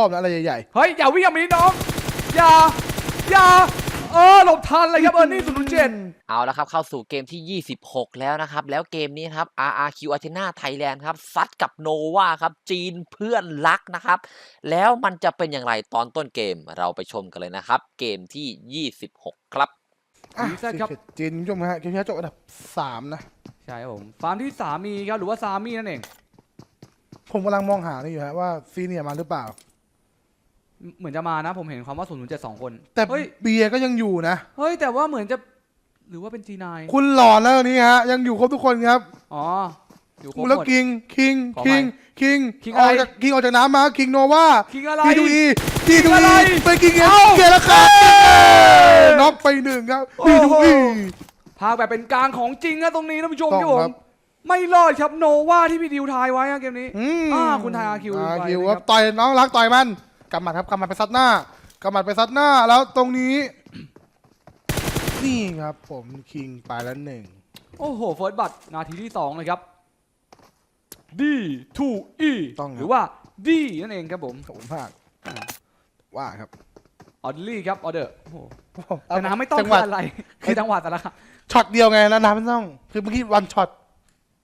อบนะอะไรใหญ่เฮ้ย อย่าวิ่งอย่างนี้น้อง อย่า อย่า เออหลบทันเลยครับเออร์นี่ศูนย์เจ็ดเอาละครับเข้าสู่เกมที่ 26 แล้วนะครับ แล้วเกมนี้ครับ RRQ Athena Thailand ครับซัดกับโนวาครับ จีนเพื่อนรักนะครับ แล้วมันจะเป็นอย่างไรตอนต้นเกมเราไปชมกันเลยนะครับ เกมที่ 26 ครับอะดีซ่าครับจีนคุณผู้ชมฮะเกมที่แล้วจบอันดับสามนะ ใช่ครับผม ฟาร์มที่สามีครับหรือว่าซามีนั่นเอง ผมกำลังมองหานี่อยู่ฮะว่าซีเนียร์มาหรือเปล่า เหมือนจะมานะ ผมเห็นความว่าศูนย์เจ็ดสองคน แต่เฮ้ย เบียร์ก็ยังอยู่นะ เฮ้ย แต่ว่าเหมือนจะหรือว่าเป็น G9 คุณหลอนแล้วตอนนี้ฮะ ยังอยู่ครบทุกคนครับอ๋ออยู่ครบคุณแล้วหมดคิงคิงขอคิงไปคิงคิงออกอะไรจากคิงออกจากน้ำมาคิงโนวาคิงอะไรทีดูอีทีดูอะไรอีไปคิงเอ็มเอ้าเกียร์แล้วครับน็อกไปหนึ่งครับโอ้ทีโหดูอีพากแบบเป็นกลางของจริงนะตรงนี้ท่านผู้ชมต้คอรับงผครัมบ ไม่รอดครับโนวาที่พี่ดิวทายไว้อะเกมนี้ อืมอ่าคุณทาย RQ ไป RQ นะครับ ครับต่อยน้องรักต่อยมันกำหมัดครับกำหมัดไปซัดหน้ากำหมัดไปซัดหน้า แล้วตรงนี้ นี่ครับ ผมคิงไปแล้วหนึ่งโอ้โหเฟิร์สบัตนาทีที่2เลยครับ D 2 E ต้องครับ หรือว่า D นั่นเองครับผมขอบคุณมากว่าครับ ออดลี่ครับออเดอร์โอ้โหเอาแต่น้ำไม่ต้องจังหวัด คืออะไรคือจังหวัดแต่ละครับช็อตเดียวไงแล้วน้ำไม่ต้อง คือเมื่อกี้วันช็อต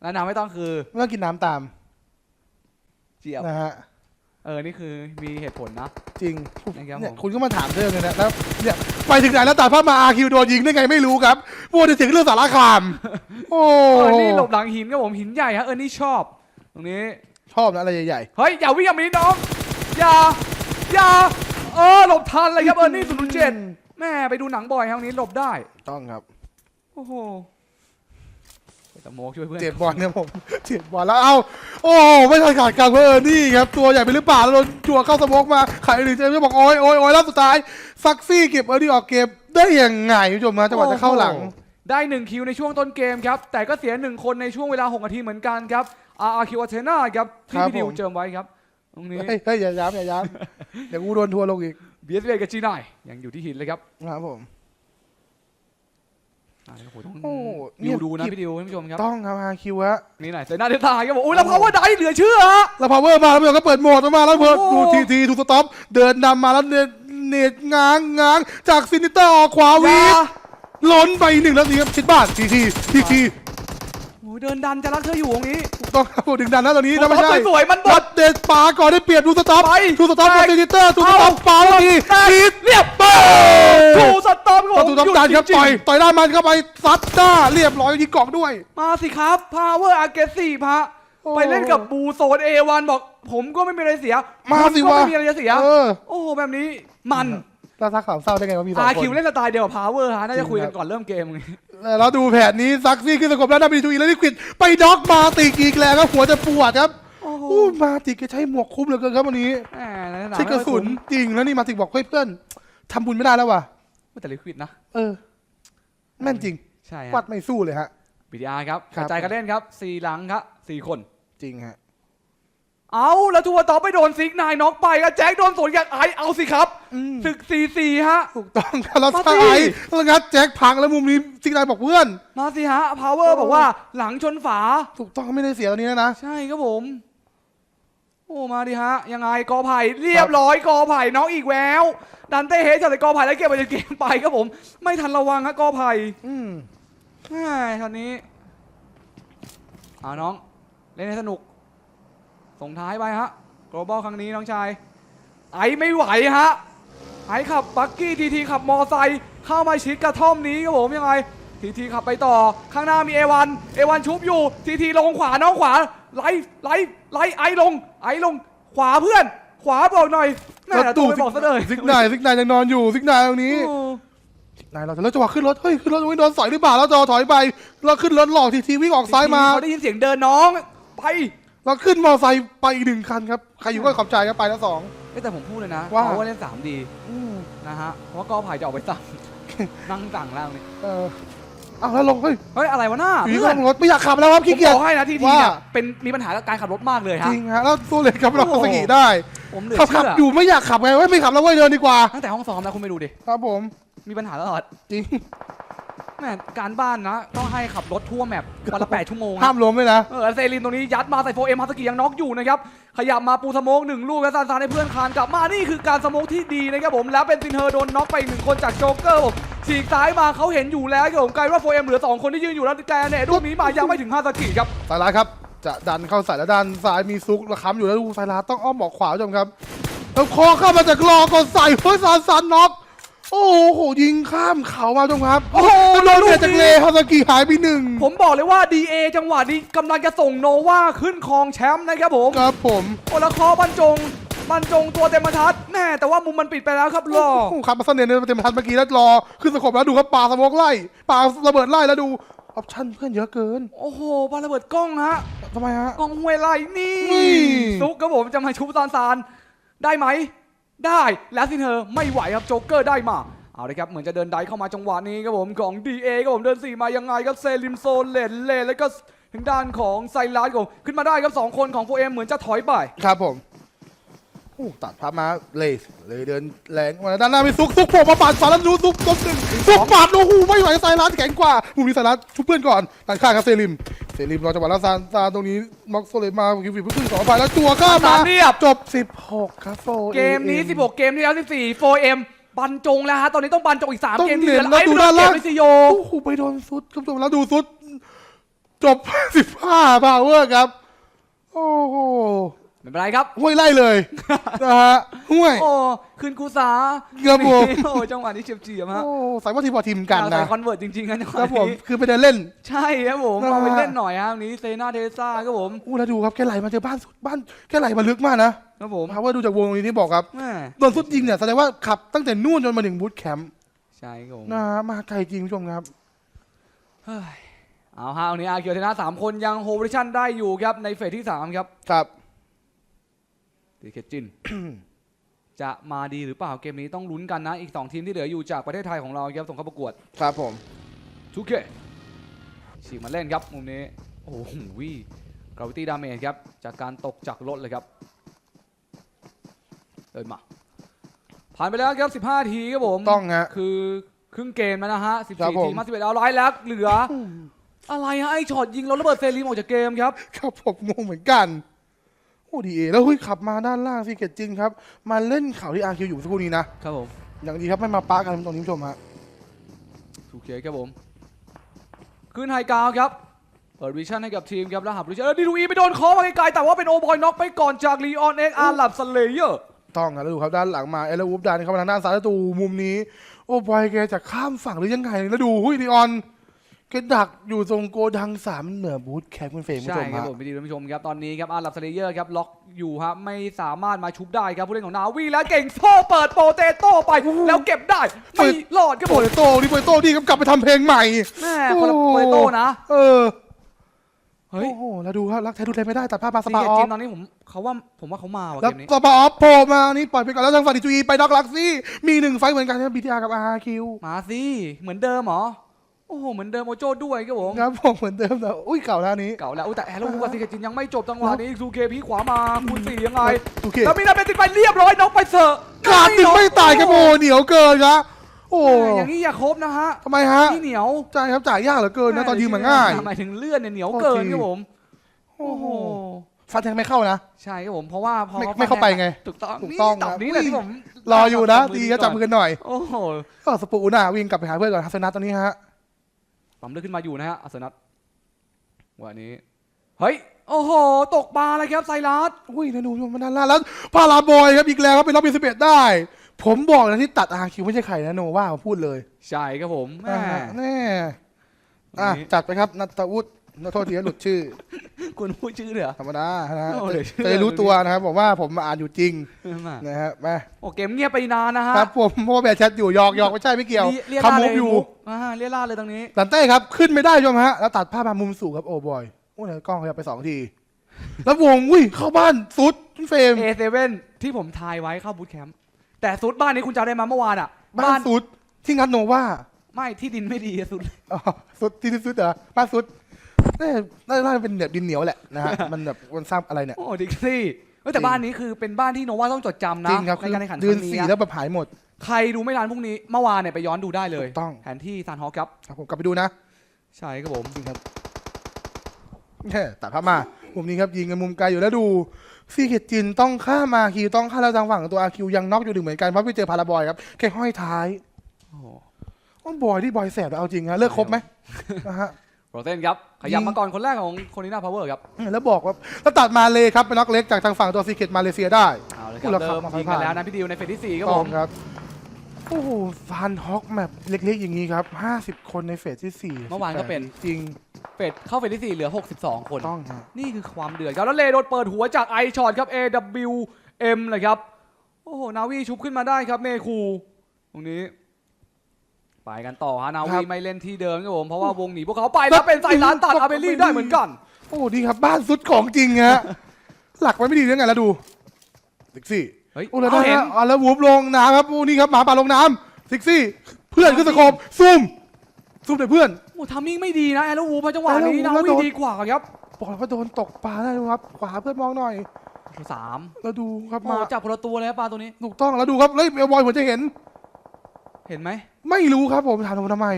แล้วน้ำไม่ต้องคือไม่ต้องกินน้ำตามเจียวนะฮะ เออ นี่คือมีเหตุผลนะ จริงนะครับเนี่ยผม คุณก็มาถามเรื่องเลยนะแล้วเนี่ยไปถึงไหนแล้วตัดภาพมาอาคิวโดนยิงได้ไงไม่รู้ครับพูดถึงเรื่องสารคาม โอ้เออนี่หลบหลังหินครับผมหินใหญ่ฮะเออนี่ชอบ ตรงนี้ ชอบนะอะไรใหญ่เฮ้ย อย่าวิ่งอย่างนี้น้อง อย่า อย่า เออ หลบทันเลยครับเออนี่ศูนย์เจ็ดแม่ไปดูหนังบ่อยครั้งนี้หลบได้ ๆต้องครับ โอ้โห แต่โมกช่วยเพื่อนเจ็บบอลครับผมเจ็บบอลแล้วเอ้าโอ้ไม่ทันขาดกลางเพื่อนนี่ครับตัวใหญ่ไปหรือเปล่าแล้วโดนจั่วเข้าสโมกมาใครหรือเจมส์ก็บอกโอ้ยโอ้ยโอ้ยแล้วสุดท้ายซักซี่เก็บเออร์ดี้ออกเกมได้ยังไงคุณผู้ชมนะจังหวะจะเข้าหลังโอ้โได้หนึ่งคิวในช่วงต้นเกมครับ แต่ก็เสียหนึ่งคนในช่วงเวลา 6 นาทีเหมือนกันครับอาร์คิวเทน่าครับที่ครับพี่ดิวผมเจิมไว้ครับตรงนี้เฮ้ยเฮ้ยอย่าย้ำอย่าย้ำเดี๋ยวกูโดนทัวร์ลงอีกเบียสเกับจีนายยังอยู่ที่หินเลยครับครับผม อ่าโอ้โหต้องโอ้ดิวดูนะเงียบพี่ดิวท่านผู้ชมครับต้องครับอาคิวฮะนี่หน่อยเซน่าเดตายครับผมอุ้ยแล้วพาวเวอร์ไดเหลือเชื่อฮะ แล้วพาวเวอร์มาแล้วเพื่อนก็เปิดโหมดออกมาแล้วเพื่อนโอ้โหดูทีทีดูสต็อปเดินนำมาแล้วเนตเนตง้างง้างจากซินิเตอร์ออกขวาวีอย่าดล้นไปหนึ่งแล้วนี่ครับชิดบ้านทีทีทีทีโอ้ยเดินดันจะรักเธออยู่ตรงนี้ ถูกต้องครับผมดึงดันนะตอนนี้นะไม่ท็อปใช่สวยๆมันบวัดดเดนปาก่อนได้เปรียบดูสต็อปไปดูสต็อปไปกับซินิเตอร์ดูสต็อปเอาปาแล้วทีแตกทีเรียบเป้าถูสตอมครับประผมตูต้องการครับหยุดจงๆต่อยต่อยด้านมันเข้าไปซัดหน้าเรียบร้อยยิงกรอบด้วย มาสิครับพาวเวอร์อาเกซีพะโอ้ไปเล่นกับบูโซนเอวันบอก ผมก็ไม่มีอะไรเสีย มาสิคุณก็วะไม่มีอะไรจะเสียเออโอ้โหแบบนี้มัน แล้วทักข่าวเศร้าได้ไงว่ามีสองอาคคิวน เล่นสไตล์เดียวกับพาวเวอร์ฮะน่าจริจะงคุยครักับนก่อนเริ่มเกมไงแล้วดูแผนนี้ซักซี่ขึ้นสกบแล้วดับเบิลทูอีแล้วลิควิดไปด็อกมาติกอีกแล้วครับหัวจะปวดครับโอ้โหอู้มาติกแกใช้หมวกคุ้มเหลือเกินครับวันนี้แหมในสนามใช้กระสุนจริงแล้วนี่มาติกบอกเฮ้ยเพื่อนทำบุญไม่ได้แล้วว่ะไม่แต่ลิควิดนะ เออ แม่นจริงใช่วัฮะดไม่สู้เลยฮะ บีดีอาร์ครับคกรับ ระจายกันเล่นครับสี่หลังครับสี่คน จริงฮะ เอาแล้วทัวร์ต่อไปโดนซิกนายน็อกไปอะแจ็คโดนสวนอย่างไอเอาสิครับอืมศึกสี่สี่ฮะ ถูกต้องครับแล้วมาสิถ้าไอ้แล้วงัดแจ็คพังแล้วมุมนี้ซิกนายบอกเพื่อน มาสิฮะพาวเวอร์บอกว่าหลังชนฝา ถูกต้องไม่ได้เสียตอนนี้นะนะ ใช่ครับผม โอ้มาดิฮะ ยังไงกอไผ่เรียบร้อยกอไผ่น้องอีกแววดันเต้เฮดจากกอไผ่แล้วเก็บไปจากเกมไปครับผม ไม่ทันระวังฮะกอไผ่อืมแม่ตอนนี้เอาน้อง เล่นให้สนุก ส่งท้ายไปฮะ global ครั้งนี้น้องชาย ไอไม่ไหวฮะ ไอขับบักกี้ทีทีขับมอไซค์เข้ามาชิดกระท่อมนี้ครับผมยังไง ทีทีขับไปต่อ ข้างหน้ามีเอวันเอวันชุบอยู่ ทีทีลงขวาน้องขวาไล่ไล่ไล่ไอลง ไอลงขวาเพื่อน ขวาบอกหน่อยแม่แต่ตัวไปบอกซะเลยซิกนายซิกนายยังนอนอยู่ซิกนายตรงนี้โอ้นายเราจะเลิกจังหวะขึ้นรถเฮ้ยขึ้นรถตรงนี้โดนสอยหรือเปล่าแล้วจอถอยไปเราขึ้นรถหลอกทีทีวิ่งออกซ้ายมาเขาได้ยินเสียงเดินน้องไป เราขึ้นมอไซค์ไปอีกหนึ่งคันครับ ใครอยู่ก็ขอบใจครับไปแล้วสอง เอ้ยแต่ผมพูดเลยนะว่า เขาว่าเล่น 3D นะฮะเพราะว่าก็ผ่ายจะออกไปสั่ง นั่งสั่งแล้วนี่เออเอาแล้วลงเฮ้ยเฮ้ยอะไรวะหน้าอยู่ที่เพื่อนลงรถไม่อยากขับแล้วครับผมขี้เกียบจอกให้นะทีทีว่า เนี่ยเป็นมีปัญหากับการขับรถมากเลยจฮะ ริงฮะแล้วสู้เลยครับเราโอ้โห สกีได้ผมเหลือขับขัเชื่บออยู่ไม่อยากขับไงเว้ยไม่ขับแล้วเว้ยเดินดีกว่าตั้งแต่ห้องซ้อมแล้วคุณไปดูดิ ครับผม มีปัญหาตลอดจริง แม่การบ้านนะ ต้องให้ขับรถทั่วแมปวันละ8ชั่วโมงห้ามล้มเลยนะ เออเซรินตรงนี้ยัดมาใส่โฟเอ็มฮาสกิยังน็อกอยู่นะครับ ขยับมาปูสโมกหนึ่งลูกแล้วซานซานให้เพื่อนคานกลับมา นี่คือการสโมกที่ดีนะครับผม แล้วเป็นซินเฮอร์โดนน็อกไปอีกหนึ่งคนจากโจ๊กเกอร์ผมฉีกซ้ายมาเขาเห็นอยู่แล้วครับผมกลายว่าโฟเอ็มเหลือสองคนที่ยืนอยู่แล้วแกเนี่ยลูกนี้มายังไม่ถึงฮาสกิครับสายร้ายครับ จะดันเข้าใส่แล้วด้านซ้ายมีซุกระค้ำอยู่แล้วดูสายร้ายต้องอ้อมออกขวาผู้ชมครับแล้วคอเข้ามาจากรอก่อนใส่เฮ้ยซานซันน็อก โอ้โหยิงข้ามเขามาผู้ชมครับโอ้โหโดนเบียดลูกนี้จากเลฮาซากิหายไปหนึ่งผมบอกเลยว่า DA จังหวะนี้กำลังจะส่งโนวาขึ้นครองแชมป์นะครับผมครับผมโอละคอบรรจงบรรจงตัวเต็มบรรทัดแม่แต่ว่ามุมมันปิดไปแล้วครับรอโอ้โหครับมาสเนนเต็มทันเมื่อกี้แล้วรอขึ้นสกบแล้วดูครับปาสโมกไล่ปาระเบิดไล่แล้วดูออปชั่นเพื่อนเยอะเกิน โอ้โหบาระเบิดกล้องฮะทำไมฮะกล้องห้วยไล่นี่นี่ซุกครับผมจะมาชุบซานซานได้ไหม ได้แล้วสิเธอไม่ไหวครับโจ๊กเกอร์ได้มาเอาเลยครับเหมือนจะเดินไดเข้ามาจังหวะนี้ครับผมของ DA ครับผมเดินสี่มายังไงครับเซลิมโซเลนเลนแล้วก็ทางด้านของไซรัสครับผมขึ้นมาได้ครับสองคนของโฟเอมเหมือนจะถอยไป ครับผมโอ้ตัดภาพมาเลยเลยเดินแรงมาด้านหน้ามีซุกซุกผล่มาปาดสารแล้วดูซุกซุกหนึ่งซุกปาดโอ้โหไม่ไหวไซรัสแข็งกว่ามุมนี้ไซรัสชุบเพื่อนก่อนตัดข้างครับเซริม เซริมรอจังหวะแล้วซานซานตรงนี้ม็อกโซเลมาคิวฟิวเพิ่งสองไปแล้วจั่วข้ามมาตามเรียบ จบ 16 ครับโฟเกมนี้ 16 เกมที่แล้ว 14 4M บรรจงแล้วฮะ ตอนนี้ต้องบรรจงอีก 3 ต้องเกมที่เน้เหลืนอแล้วไอ้ดูดูด้าด้านนล่าล่างงซิโย โอ้โหไปโดนซุดครับผมแล้วดูซุด จบ 15พาวเวอร์ครับ โอ้โห ไม่เป็นไรครับ ห้วยไล่เลย นะฮะห้วย โอ้คืนกูสาครับผม โอ้จังหวะนี้เฉียบเฉียบๆฮะโอ้สายว่าทีมพอทีมกันใส่นะคอนเวิร์ตจริงๆนะจังหควะรับผมนี้คือไปเดินเล่น ใช่ครับผมนะฮะ เอาไปเล่นหน่อยฮะวันนี้เซนาเทซ่าครับผมอู้แล้วดูครับแกไหลมาเจอบ้านสุดบ้านแกไหลมาลึกมากนะครับผมพาวเวอร์ดูจากวงตรงนี้ที่บอกครับแม่โดนสุดยิงเนี่ยแสดงว่าขับตั้งแต่นู่นจนมาถึงบูธแคมป์ใช่ครับผมนะฮะมาไกลจริงผู้ชมครับ เฮ้ยเอาฮะวันนี้อาเกียวเทนะสามคนยังโฮเวอร์ชันได้อยู่ครับในเฟสที่สามครับ ครับ ดีเคจิน จะมาดีหรือเปล่าเกมนี้ต้องลุ้นกันนะ อีก 2 ทีมที่เหลืออยู่จากประเทศไทยของเราครับส่งเข้าประกวดครับผมทุกเคฉีกมาเล่นครับมุมนี้ โอ้โหวิกราวิตี้ดาเมจครับ จากการตกจากรถเลยครับเดินมา ผ่านไปแล้วครับ 15 ทีครับผมต้องฮะคือครึ่งเกมแล้วนะฮะครับผ14มทีมา11เอาร้อยแล้วเหลือ อะไรฮะไอช็อตยิงรถระเบิดเซรีมออกจากเกมครับ ครับผมงงเหมือนกัน โอ้ดีเอแล้วเฮ้ยขับมาด้านล่างซีเกตจริงครับ มาเล่นข่าวที่อาร์คิวอยู่สักครู่นี้นะครับผมอย่างดีครับไม่มาปากันตรงนี้ผู้ชมฮะทูเคครับผมขึ้นไฮกราวด์ครับเปิดวิชั่นให้กับทีมครับแล้วหับวิชั่นดีดูอีไปโดนคอมาไกลๆแต่ว่าเป็นโอบอยน็อกไปก่อนจากลีออนเอ็กอาร์ลับสเลเยอร์ต้องครับแล้วดูครับด้านหลังมาเอลวูฟดันเข้ามาทางด้านซ้ายแล้วดูมุมนี้ โอ้บอยแกจะข้ามฝั่งหรือยังไงแล้วดูหุ้ยดีออนแกดักอยู่ตรงโกดังสามเหนือบูธแคปคุณเฟรมคุณใช่ผู้ชมครับฮะผมพี่ดีท่านผู้ชมครับตอนนี้ครับอาร์ลับสเลเยอร์ครับล็อกอยู่ฮะไม่สามารถมาชุบได้ครับผู้เล่นของนาวีและเก่งโซ่เปิดโปเตโต้ไปแล้วเก็บได้ไม่รอดครับโปผมเตโต้นี่โปเตโต้นี่ครับกลับไปทำเพลงใหม่ แม่คนละโปเตโต้นะ เออเฮ้ย โอ้โหแล้วดูครับรักแท้ดูแลไม่ได้ตัดภาพมาสซีปาเกออจิฟนตอนนี้ผมเขาว่าผมว่าเขามาว่ะแล้วเกมนี้สปาออฟโผล่มานี่ปล่อยไปก่อนแล้วทางฝั่งดิจูอีไปน็อกลักซี่มีหนึ่งไฟต์เหมือนกันนะบีทีอาร์กับอาร์คิวมาสิเหมือนเดิมเหรอ โอ้โหเหมือนเดิมโอโจ้ด้วยครับผมครับผมเหมือนเดิมแต่อุ้ยเก่าแล้วนี้เก่าแล้วอุ๊ยแต่แอร์แล้ววูกับซีเกจินยังไม่จบจังหวะนี้ซูเคพีขวามาคูณสี่ยังไงโอเคแล้วมีนาเป็นติดไปเรียบร้อยน็อกไปเถอะกาดถึงไม่ตายครับโอ้เหนียวเกินครับโอ้โอ้อย่างนี้อย่าครบนะฮะทำไมฮะนี่เหนียวจ่ายครับจ่ายยากเหลือเกินนะตอนยิงมันง่ายหมายถึงเลื่อนเนี่ยเหนียวเกินครับผมโอ้โอ้โหโหฟันแทงไม่เข้านะใช่ครับผมเพราะว่าพอไม่ไม่เข้าไปไงถูกต้องถูกต้องนี่ตับนะนี้แหละที่ผมรออยู่นะดีก็จับมือกันหน่อยโอ้โหก็สปูน่ะวิ่งกลับไปหาเพื่อนก่อนฮัสนัทตอนนี้ฮะ ปั๊มเลือดขึ้นมาอยู่นะฮะอัศนัทวันนี้ เฮ้ย โอ้โห ตกปลาเลยครับไซรัสอุ้ยนะหนูมันด้านล่างแล้วพาราบอยครับอีกแล้วครับเป็นล็อบบี้สิบเอ็ดได้ ผมบอกนะที่ตัดอาคิวไม่ใช่ใครนะโนว่าผมพูดเลย ใช่ครับผมแม่อ่าแน่อะวันนี้จัดไปครับนัทวุฒิ นัทโทษทีนะหลุดชื่อ คุณพูดชื่อเลยเหรอ ธรรมดานะฮะโอ้เดี๋ยวชื่อ จะได้รู้ตัวนะครับบอกว่าผมมาอ่านอยู่จริงมานะฮะมาโอ้เกมเงียบไปนานนะฮะครับผมเพราะว่าแบทแชทอยู่หยอกหยอกไม่ใช่ไม่เกี่ยวเรีเรียกคำล่ามูเลฟยอยู่มุกอ่าเรียกล่าเลยตรงนี้ ดันเต้ครับขึ้นไม่ได้ชมฮะแล้วตัดภาพมามุมสูงครับโอ้บอยโอ้ยกล้องขยับไปสองที แล้ววงอุ้ยเข้าบ้านสุดเฟรม A7 ที่ผมทายไว้เข้าบูทแคมป์แต่ซุดบ้านนี้คุณจำได้มาเมื่อวานอะบ้านสุดที่งัดโนวาไม่ที่ดินไม่ดีอะสุด อ๋อสุดที่สุดเหรอบ้านสุด น่าน่าน่าจะเป็นแบบดินเหนียวแหละนะฮะ มันแบบมันสร้างอะไรเนี่ย โอ้ดิกซี่เอ้ยแต่จริงบ้านนี้คือเป็นบ้านที่โนว่าต้องจดจำนะจริงครับในการแข่งขันคเดือนรั้งนี้สี่อะแล้วแบบหายหมด ใครดูไม่ทันพรุ่งนี้เมื่อวานเนี่ยไปย้อนดูได้เลยถูกต้อง แผนที่ซานฮอคครับครับผมกลับไปดูนะ ใช่ครับผมจริงครับแค่ตัดภาพมามุมนี้ครับยิงกันมุมไกลอยู่แล้วดูซีเกตจินต้องฆ่ามาคิวต้องฆ่าแล้วทางฝั่งของตัวอาคิวยังน็อกอยู่หนึ่งเหมือนกันเพราะไปเจอพาราบอยครับแค่ห้อยท้ายโอ้โหโอ้บอยที่บอยแสบแล้วเอาจริงฮะเลิกครบไหมนะฮะ โรเซนครับ ขยับยิงมาก่อนคนแรกของคนนี้หน้าพาวเวอร์ครับ แล้วบอกว่าแล้วตัดมาเลยครับเป็นน็อกเล็กจากทางฝั่งตัวซีเกตมาเลเซียได้เอาเลยคผู้รับละครับเริ่มมายิงผ่ากันนแล้วนะพี่ดิวในเฟสที่สี่ครับต้ผองมครับโอ้โหฟันฮอกแมปเล็กๆอย่างนี้ครับ 50 คนในเฟสที่สี่เมื่อวานก็เป็นจริงเฟสเข้าเฟสที่สี่เหลือ 62 คนต้องครับนี่คือความเดือดครับ แล้วเลโดนเปิดหัวจากไอช็อตครับ AWM เลยครับ โอ้โห นาวีชุบขึ้นมาได้ครับเมคูตรงนี้ ไปกันต่อฮะนาครัวีบ ไม่เล่นที่เดิมครับผมเพราะว่าวงหนีพวกเขาไปแล้วเป็นไซร้านตัดอาเบลลี่ได้เหมือนกัน โอ้ดีครับ บ้านสุดของจริงฮะ หลักไว้ไม่ดีเรื่องไงแล้วดูซิกซี่เฮ้ยโอ้แล้วเอานะเห็นฮะอ๋อแล้ววูบลงน้ำครับโอ้นี่ครับหมาป่าลงน้ำซิกซี่ เพื่อนขึ้นสโคปซูมซูมแต่เพื่อน โอ้ทามมิ่งไม่ดีนะแอลวูพอจังหวะนี้แล้นาววูวีแล้วโดนดีกว่าครับบอกแล้วว่าโดนตกปลาได้ดูครับขวาเพื่อนมองหน่อย สามแล้วดูครับมามาจับคนละตัวเลยครับปลาตัวนี้ ถูกต้องแล้วดูครับเฮ้ยเอลบอยผมจะเห็น เห็นไหมไม่รู้ครับผมถามผมทำไม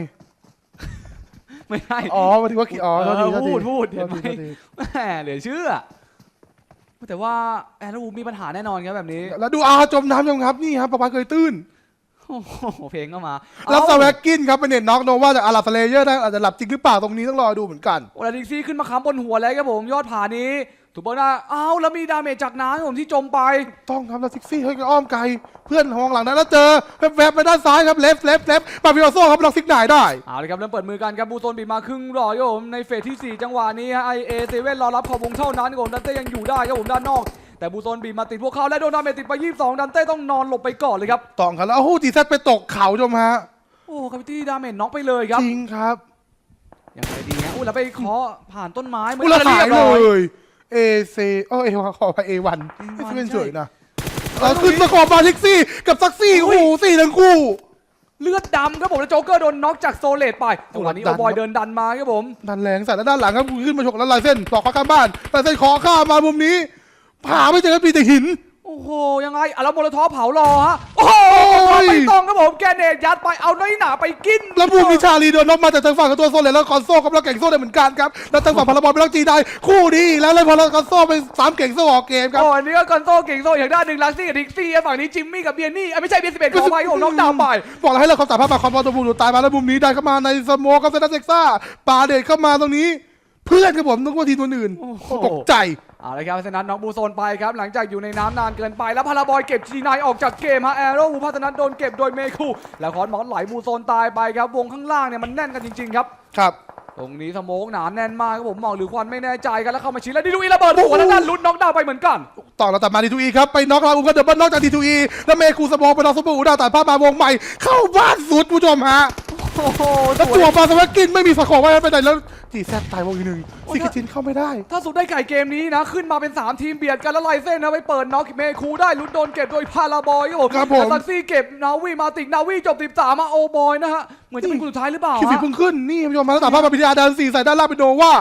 ไม่ได้อ๋อวันที่ว่าขี่อ๋อเออโทษทีโทษทีพูดพูดเห็นไหมโทษทีโทษทีแหมเหลือเชื่อ แต่ว่าแอลวูมีปัญหาแน่นอนครับแบบนี้แล้วดูอาจมน้ำยังครับนี่ครับปะปาเคยตื้น โอ้โหเพลงก็มาแล้วสเอ้าแวกกินครับเป็นเน็ตน็อกโนว่าจากอาราสเลเยอร์ได้อาจจะหลับจริงหรือเปล่าตรงนี้ต้องรอดูเหมือนกัน โอลาดิกซี่ขึ้นมาค้ำบนหัวแล้วครับผมยอดผานี้ ถูกบอลหน้าอ้าวแล้วมีดาเมจจากน้ำครับผมที่จมไป ต้องครับแล้วซิกซี่เฮ้ยอ้อมไกลเพื่อนมองหลังนั้นแล้วเจอแวบๆไปด้านซ้ายครับเลฟเลฟเลฟมาฟิโอโซ่ครับล็อกซิกนายได้เอาเลยครับเริ่มเปิดมือกันครับบูโซนบีบมาครึ่งรอครับผมในเฟสที่ 4 จังหวะนี้ไอเอเซเว่นรอรับขอบวงเท่านั้นครับผมดันเต้ยังอยู่ได้ครับผมด้านนอกแต่บูโซนบีบมาติดพวกเขาและโดนดาเมจติดไป 22 ดันเต้ต้องนอนหลบไปก่อนเลยครับต้องครับแล้วโอ้โหจีแซไปตกเขาจมฮะโอ้คาพิตี้ดาเมจน็อกไปเลยครับจริงครับยังไงดีฮะอุ้ยแล้วไปเคาะผ่านต้นไม้เหมือนอุยแลวจะหายเรียบเลร้อยย เอเซโอ้เอวขอไปเอวัน A1 ไม่เป็นใช่สวยนะเราขึ้นสกอร์มาซิกซี่กับซักซี่โอ้โหสี่ทั้งคู่ เลือดดำครับผมแล้วโจ๊กเกอร์โดนน็อกจากโซเลตไปจังหวะนี้ดัโอนบอยเดินดันมาครับผมดันแรงใส่แล้วด้านหลังครับขึ้นมาฉกแล้วลายเส้นต่อข้างบ้านลายเส้นขอข้ามมามุมนี้ผ่าไม่เจอมีแต่หินโอ้โหยังไงอะแล้วโมโลทอฟเผารอฮะโอ้โหโอ้ยไม่ต้องครับผมแกเนตยัดไปเอาน้อยหนาไปกินแล้วมุมนิชาลีโดนน็อกมาจากทางฝั่งของตัวโซเลยแล้วคอนโซ่กับเราเก่งโซ่ได้เหมือนกันครับแล้วทางฝั่งพาราบอลไปแล้วจีได้คู่นี้อีกแล้วเลยพอเราคอนโซ่ไปสามเก่งโซ่ออกเกมครับโอ้อันนี้ก็กอนโซเก่งโซอย่างด้านหนึ่งลักซี่กับดิกซี่ฝั่งนี้จิมมี่กับเบียนนี่อะไม่ใช่เบียนสิบเอ็ดขอไปผมน้องดาวน์ไปบอกแล้วให้เราความสามารถมาคอมบอลตัวบูดูตายมาแล้วมุมนี้ได้เข้ามาในสโมกกับเซนต์เซ็กซ่าปาเดตเข้ามาตรงนี้ เพื่อนครับผมนึกว่าทีมตัวอื่นโอ้โห ตกใจ เอาละครับเพราะฉะนั้นน้องบูโซนไปครับ หลังจากอยู่ในน้ำนานเกินไป แล้วพาราบอยเก็บจีนายออกจากเกมฮะแอโร่วูพัฒนัทโดนเก็บโดยเมคูแล้วคอนมอสไหลบูโซนตายไปครับ วงข้างล่างเนี่ยมันแน่นกันจริงๆครับ ครับ ตรงนี้สโมกหนาแน่นมากครับผมมองหรือควันไม่แน่ใจกันแล้วเข้ามาชิดแล้วดิลูอีระเบิดหัวแล้วด้านลุ้นน็อกดาวน์ไปเหมือนกัน ต่อเราตัดมาดีทูอีครับ ไปน็อกลาอุ้มก็เดินบ้านนอกจากดีทูอีแล้วเมคูสโมกไปน็อกซุปเปอร์อูดาวตัดภาพมาวงใหม่ เข้าบ้านสุดผู้ชมฮะโอ้โหแล้วตัวปาสวักกินไม่มีสกอร์ไว้ไปไหนแล้ว จีแซดตายวงอีกหนึ่งซิกจินเข้าไม่ได้ ถ้าสุดได้ไก่เกมนี้นะ ขึ้นมาเป็น 3 ทีมเบียดกันแล้วไลเส้นนะไปเปิดน็อกเมคูได้ลุ้นโดนเก็บโดยพาราบอยครับผมครับผม แล้วซักซี่เก็บนาวีมาติกนาวีจบ 13 มาโอบอยนะฮะ เหมือนจะเป็นคนสุดท้ายหรือเปล่าคิวฟิฮะ เพิ่งขึ้น นี่ผู้ชมมาแล้วตัดภาพมาพิทยาดันสี่ใส่ด้านล่างเป็นโนวา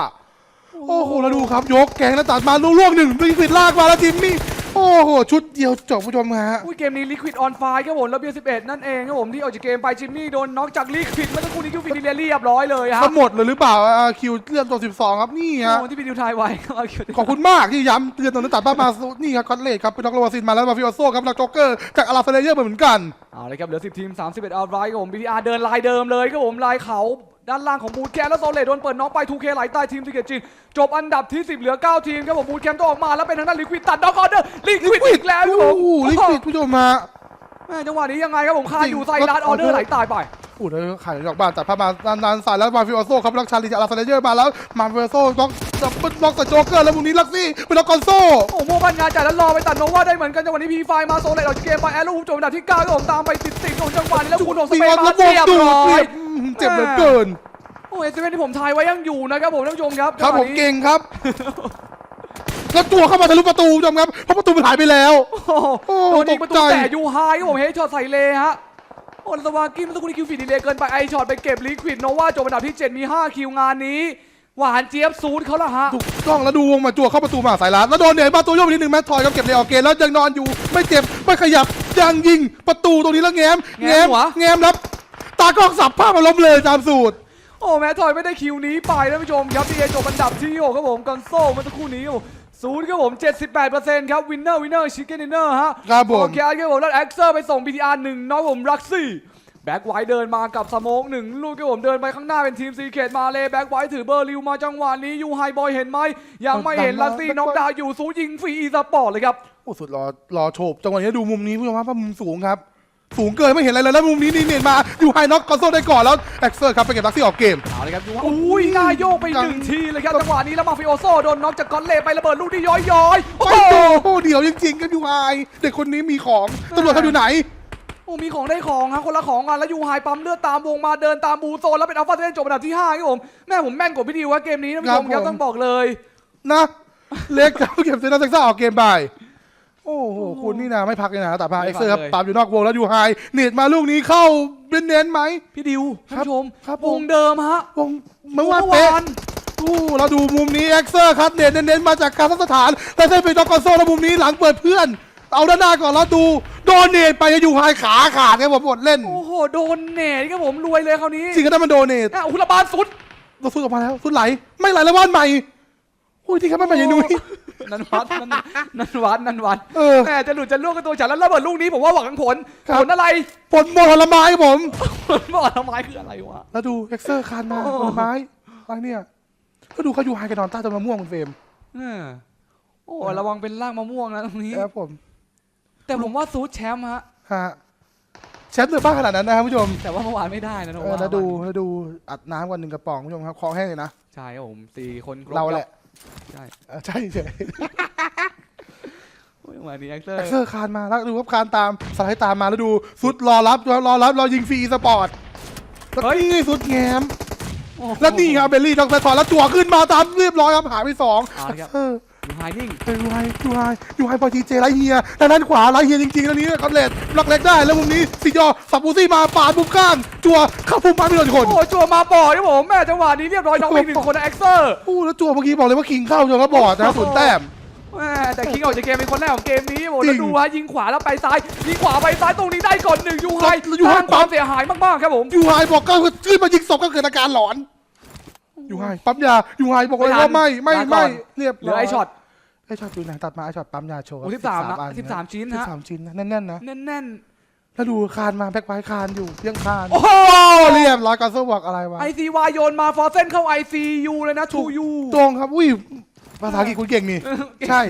โอ้โหแล้วดูครับ ยกแกงแล้วตัดมาล่วงหนึ่งดึงปิดลากมาแล้วจิมมี่ โอ้โห ชุดเดียวจบผู้ชมฮะ อุ้ยเกมนี้ลิควิดออนไฟครับผมแล้วเบียร์11นั่นเองครับผมที่ออกจากเกมไปจิมมี่โดนน็อกจากลิควิดเมื่อสักครู่นี้คิวฟินเรียบร้อยเลยฮะทั้งหมดเลยหรือเปล่าอ่าคิวเลื่อนตัว 12 ครับนี่ฮะ โอ้ที่พี่ดิวทายไว้ครับเอาคิวขอบคุณมากที่ย้ำเตือนตอนนั้นตัดภาพมานี่ครับคอนเลดครับเป็นด็อกโรวาซินมาแล้วมาฟิโอโซ่ครับแล้วจ็อกเกอร์จากอาราเฟเลเยอร์เหมือนกัน เอาเลยครับเหลือ 10 ทีม 31เอาไรครับผม BTR เดินลายเดิมเลยครับผมลายเขา ด้านล่างของบูทแคมป์แล้วโซเลตโดนเปิดน็อกไป 2K ไหลใต้ทีมสิเกตจีนจบอันดับที่ 10 เหลือ 9 ทีมครับผมบูทแคมป์ต้องออกมาแล้วเป็นทางด้านลิควิดตัดน็อกออเดอร์ลิควิดอีกแล้วครับผมโอ้โหลิควิดผู้ชมมาแม่จังหวะนี้ยังไงครับผมคาจริงอยู่ไซรัสออเดอร์ไหลตายไปโอ้โหแล้วขายออกบ้านตัดภาพมานานๆสายแล้วมาฟิโอโซ่ครับแล้วชาลีจากอาราเฟเลเยอร์มาแล้วมาฟิโอโซ่บล็อกดับเบิลบล็อกใส่จ็อกเกอร์แล้วมุมนี้ลักซี่เป็นล็อกคอนโซ่โอ้โหโมบันงานจ่ายแล้วรอไปตัดโนวาได้เหมือนกันจังหวะนี้พีไฟมาโซเลตออกจากเกมไปแอร์ลูจบอันดับที่9ครับผมตามไปติดๆของจังหวะนี้แล้วคุณโดนสตีเปอนอนมาระบบเรียบดูดร้อเจ็ยบอืม เจ็บเหลือเกิน โอ้เอสเที่ผมทายไว้ยังอยู่นะครับผมท่านผู้ชมครับครับผมจังหวะนี้เก่งครับ แล้วตัวเข้ามาทะลุประตูผู้ชมครับเพราะประตูมันหายไปแล้วโอ้โหโอ้โดนยิงประตูตกใจแต่ยูไฮครับผมเฮดช็อตใส่เลฮะโอ้แล้วสวากิมแล้วคุณคิวฟีดดีเลยเกินไปไอช็อตไปเก็บลิควิดโนวาจบอันดับที่ 7 มี 5 คิวงานนี้ หวานเจี๊ยบซูดเขาละฮะถูกต้องแล้วดูวงมาจั่วเข้าประตูมหาสายลัดแล้วโดนเหนื่อยประตูโยกไปนิดนึงแมททอยครับเก็บเลยออกเกมแล้วยังนอนอยู่ไม่เจ็บไม่ขยับยังยิงประตูตรงนี้แล้วแง้มแง้มหัวแง้มแล้ว ตากล้องสับภาพมาล้มเลยตามสูตร โอ้แม้ทอยไม่ได้คิวนี้ไปท่านผู้ชมครับทีเอจบอันดับที่หกครับผมกันโซ่เมื่อสักครู่นี้ครับผมศูนย์ครับผม 78%ครับวินเนอร์วินเนอร์ชิคเก้นดินเนอร์ฮะครับผมโอเคครับผมแล้วแอ็กเซอร์ไปส่ง BTR หนึ่งน้อยผมรักซี่แบ็กไวท์เดินมากับสโมกหนึ่งลูกครับผมเดินไปข้างหน้าเป็นทีมซีเคดมาเลยแบ็กไวท์ถือเบอร์ลิวมาจังหวะนี้ยูไฮบอยเห็นไหมยังไม่เห็นลักซี่น็อกดาวน์อยู่สูยิงฟรีอีสปอร์ตเลยครับโอ้สุดรอรอโฉบจังหวะนี้ดูมุมนี้ผู้ชมครับว่ามุมสูงครับ สูงเกินไม่เห็นอะไรเลยแล้วมุมนี้นี่เนียนมาอยู่ไฮน็อกคอนโซลได้ก่อนแล้วแอ็กเซอร์ครับไปเก็บลักซี่ออกเกมเอาเลยครับดูว่าอุ้ยหน้าโยกไปหนึ่งทีเลยครับจังหวะนี้แล้วมาฟิโอโซโดนน็อกจากกอนเล่ไประเบิดลูกนี้ย้อยย้อยๆโอ้ไปโหโอ้เดี๋ยวจริงๆกันยูไฮเด็กคนนี้มีของตำรวจเขาอยู่ไหนโอ้มีของได้ของฮะคนละของกันแล้วยูไฮปั๊มเลือดตามวงมาเดินตามบูโซนแล้วเป็นอัลฟาเซนจบอันดับที่5ครับผมแม่ผมแม่นกว่าพี่ดิวว่าเกมนี้ท่านผู้ชมคครัรับบผมต้องบอกเลยนะเล็กครับเก็บเซนต์เซ็กซ่าออกเกมไป โอ้โหคุณนี่นะไม่พักเลยนะแต่พาไม่เอ็กพักเซอร์ครับเลยตามอยู่นอกวงแล้วยูไฮเน็ตมาลูกนี้เข้าเป็นเน้นไหมพี่ดิวท่านผู้ชมครับวงเดิมฮะวงเมื่อวานเป๊ะโอ้เราดูมุมนี้เอ็กเซอร์ครับเน้นเน้นๆมาจากคาซัคสถานแต่ได้เป็นดอกกอนโซแล้วมุมนี้หลังเปิดเพื่อน เอาด้านหน้าก่อนแล้วดูโดนเนตไปยูไฮขาขาดครับผมหมดเล่นโอ้โหโดนเนตครับผมรวยเลยคราวนี้จริงก็ได้มันโดนเนตอะอุลบาลสุดเราสุดออกมาแล้วสุดไหลไม่ไหลแล้วว่านใหม่โอ้ยที่ครับบ้านใหม่ยายนุ้ย นันวัดนันนันวัดนันวัดเออแม่จะหลุดจะล่วงกับตัวฉันแล้วระเบิดลูกนี้ผมว่าหวังผลครับ ผลอะไรผลหมดผลไม้ครับผม ผลบอกทำไมคืออะไรวะ แล้วดูเอ็กเซอร์คานมาโอ้ ผลไม้อะไรเนี่ย ก็ดูเขาอยู่ไฮกันนอนใต้ต้นมะม่วงคุณเฟรมเออโอ้ระวังเป็นรากมะม่วงนะตรงนี้ครับผมแต่ผมว่าซูดแชมป์ฮะ ฮะแชมป์เหนือบ้าขนาดนั้นนะครับผู้ชมแต่ว่าเมื่อวานไม่ได้นะโนเออว่าแล้วดูแล้วดูอัดน้ำกันหนึ่งกระป๋องผู้ชมครับคอแห้งเลยนะ ใช่ครับผมสี่คนคบเราแหละ ใช่เออใช่ใช่โอ้ยวันนี้แอคเตอร์เอ็กเซอร์คานมาแล้วดูครับคานตามสไลด์ตามมาแล้วดูสุดรอรับรอรับรอยิงฟรีสปอร์ตแล้วนี่สุดแง้มโอ้โหแล้วนี่ครับเบลลี่ด็อกแซทอนแล้วตัวขึ้นมาตามเรียบร้อยครับหายไปสองเอาละครับ เออ อยู่ไฮนิ่งเออยูไฮยูไฮยูไฮบอยทีเจไรเฮียทางด้านขวาไรเฮียจริงๆแล้วนี้คอนเลตล็อกเล็กได้แล้วมุมนี้สิยอสับปูซี่มาปาดมุมข้างจัวเข้าพุ่มมาไม่โดนคนโอ้จัวมาบ่อยครับผมแม่จังหวะนี้เรียบร้อยน้องอีกหนึ่งคนนะแอคเซอร์โอ้แล้วจัวเมื่อกี้บอกเลยว่าคิงเข้าจัวก็บอดนะศูนย์แต้มแม่แต่คิงออกจากเกมเป็นคนแรกของเกมนี้ผมจริแล้วงดูฮะยิงขวาแล้วไปซ้ายยิงขวาไปซ้ายตรงนี้ได้ก่อนหนึ่งยูไฮแล้วยูไฮสร้างความเสียหายมากๆครับผมยูไฮบอกก็ขึ้นมายิงศพก็เกิดอาการหลอนยูไฮปั๊มยายูไฮบอกเลยว่าไม่ไม่ไม่เรียบเหลือไอช็อต ไอช็อตดูหนังตัดมาไอช็อตปั๊มยาโชว์โอ้สิบสามนะอัสิบสามชิ้นสิบฮะสามชิ้นนะแน่นๆนะ แน่นแล้วดูคานมาแบ็คไวท์คานอยู่เพียงคานๆ โอ้โหเรียบร้อยกอนเซอร์บอกอะไรวะไอซีวายโยนมาฟอร์เซนเข้าไอซียูเลยนะทูยู ตรงครับ อุ้ยภาษาอังกฤษคุณเก่งนี่ ใช่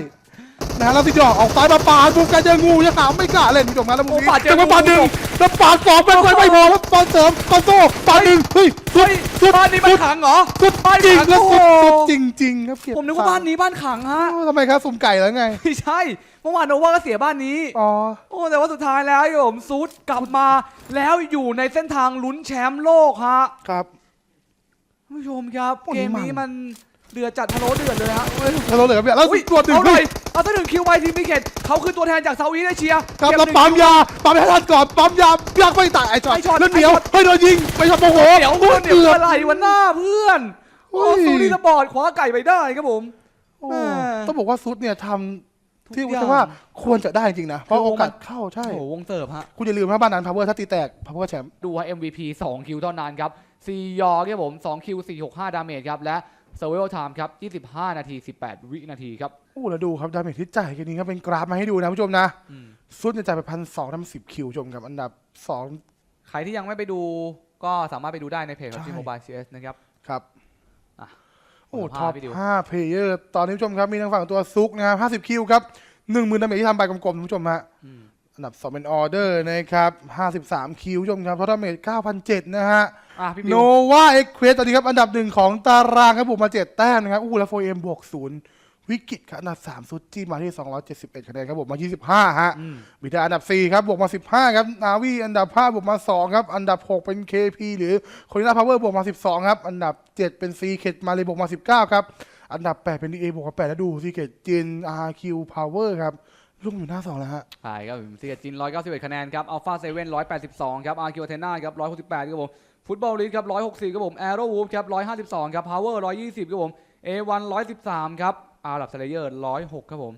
นะแล้วพี่จอกออกซ้ายมาปาดบุกกันเจองูยังหาไม่กล้าเล่นผู้ชมนะแล้วมุมนี้จะมาปาดหนึ่งแล้วปาดสองเป็นไปไม่พอแล้วปาดเสริมปาดโซ่ปาดหนึ่งเฮ้ยสุเฮ้ดยสุดบ้านนี้บ้านขังเหรอสุดบ้านจริงขังแล้วสุดโอ้โหสุดจริงๆครับเก็บผมนึกว่าบ้านนี้บ้านขังฮะอ้าวทำไมครับสุ่มไก่แล้วไงไม่ใช่เมื่อวานโนว่าก็เสียบ้านนี้อ๋อโอ้แต่ว่าสุดท้ายแล้วครับผมซูดกลับมาแล้วอยู่ในเส้นทางลุ้นแชมป์โลกฮะครับท่านผู้ชมครับโอ้ยเกมนี้มันมัน เดือดจัดทะโลเดือดเลยฮะเฮ้ยทะเลาะเลยครับเนี่ยแล้วอุ้ยตัวหนึ่งเอาหน่เฮ้อยยเอาตัวหนึ่งคิวไวทีมพิเกตเขาคือตัวแทนจากเซาท์อีสเอเชียครับเก็แล้วหนึ่งปั๊มคิวยาปั๊มให้ทันก่อนปั๊มยายักไม่ตายไอ้จอดไอ้ช็อตแล้วเหนียวไอ้ช็อตเฮ้ยโดนยิงไปช็อตโมโหเดี๋ยวโอ้เพื่อนเดี๋ยวเกือบอะไรวันหน้าเพื่อนโอ้อุ้ย ซูนี่สปอร์ตคว้าไก่ไปได้ครับผม โอ้แม่ต้องบอกว่าซุดเนี่ยทำทุกที่อย่าง ว่าควรจะได้จริงนะ เพราะคือวโองมันกาสเข้าใช่ โอ้โหวงเสิร์ฟฮะ คุณอย่าลืมนะบ้านนั้นพาวเวอร์ถ้าตีแตกพาวเวอร์แชมป์ ดูว่า MVP 2 คิวเท่านั้นครับซียอครับผม 2 คิว 465 ดาเมจครับ และ Survival Time ครับ 25 นาที 18 วินาทีครับโอ้แล้วดูครับดาเมจที่จ่ายกันนี้ครับเป็นกราฟมาให้ดูนะผู้ชมนะอืมซุดเนี่ยจ่ายไปพันสองทำสิบคิวชมกับอันดับสอง ใครที่ยังไม่ไปดูก็สามารถไปดูได้ในเพจของใช่ทีมโมบายซีเอสนะครับ ครับอะโอ้ผมท็อปพาไปดู ห้าเพลเยอร์ ตอนนี้ผู้ชมครับ มีทางฝั่งตัวซุกนะครับห้าสิบคิวครับหนึ่งหมื่นดาเมจที่ทำไปกลมๆผู้ชมฮะ อืม อันดับ2เป็นออเดอร์นะครับ 53 คิวชมครับเพราะดาเมจ9,007นะฮะอะพี่บิโนววาเอ็กเควสตอนนี้ครับ อันดับหนึ่งของตารางครับบวกมา 7 แต้มนะครับ อู้แล้วโฟเอ็มบวกศูนย์วิกฤตครับอันดับ3ซุดจี้มาที่ 271 คะแนนครับบวกมา 25 ฮะอืมบิดาอันดับ 4 ครับบวกมา 15 ครับ นาวีอันดับ 5 บวกมา 2 ครับ อันดับ 6 เป็น KP หรือโคนินาพาวเวอร์บวกมา 12 ครับ อันดับ 7 เป็น C เคดมาเลยบวกมา 19 ครับ อันดับ 8 เป็น DA บวกมา8แล้วดู C เคดจิน RQ Power ครับ ลุ่มอยู่หน้าสองแล้วฮะใช่ครับผมเซีเกจิน 191 คะแนนครับอัลฟาเซเว่น182 ครับอาร์คิวเทน่าครับ168 ครับผม ฟุตบอลลีกครับ 164 ครับผมแอโรวูฟครับ152 ครับพาวเวอร์ 120 ครับผม A1 113 ครับอาร์ลับสเลเยอร์ 106 ครับผม